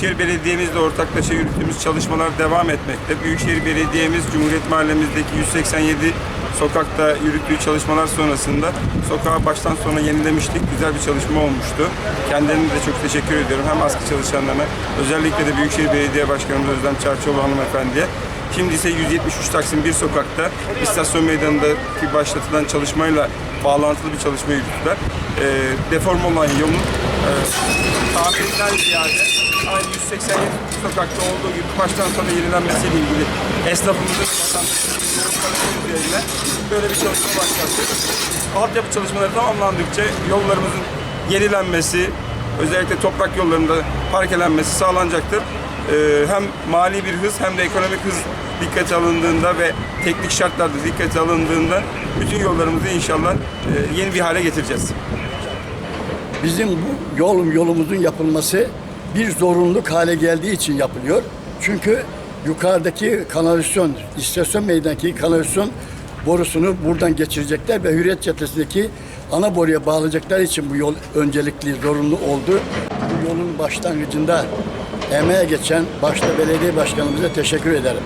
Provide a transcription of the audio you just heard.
Büyükşehir Belediye'mizle ortaklaşa yürüttüğümüz çalışmalar devam etmekte. Büyükşehir Belediye'miz Cumhuriyet Mahallemizdeki 187 sokakta yürüttüğü çalışmalar sonrasında sokağı baştan sona yenilemiştik. Güzel bir çalışma olmuştu. Kendilerine de çok teşekkür ediyorum. Hem askı çalışanlarına, özellikle de Büyükşehir Belediye Başkanımız Özlem Çarçoğlu hanımefendiye. Şimdi ise 173 Taksim 1 sokakta istasyon meydanındaki başlatılan çalışmayla bağlantılı bir çalışma yürüttüler. E, deform olan yolun e, tamirinden ziyade aynı 187 sokakta olduğu gibi baştan sona yenilenmesiyle ilgili esnafımızın vatandaşımızın üzerine böyle bir çalışma başlattık. Altyapı çalışmaları tamamlandıkça yollarımızın yenilenmesi, özellikle toprak yollarında parkelenmesi sağlanacaktır. Ee, hem mali bir hız hem de ekonomik hız dikkate alındığında ve teknik şartlarda dikkate alındığında bütün yollarımızı inşallah e, yeni bir hale getireceğiz. Bizim bu yol yolumuzun yapılması bir zorunluluk hale geldiği için yapılıyor. Çünkü yukarıdaki kanalizasyon, istasyon meydandaki kanalizasyon borusunu buradan geçirecekler ve Hürriyet Caddesi'ndeki ana boruya bağlayacaklar için bu yol öncelikli, zorunlu oldu. Bu yolun başlangıcında emeğe geçen başta belediye başkanımıza teşekkür ederim.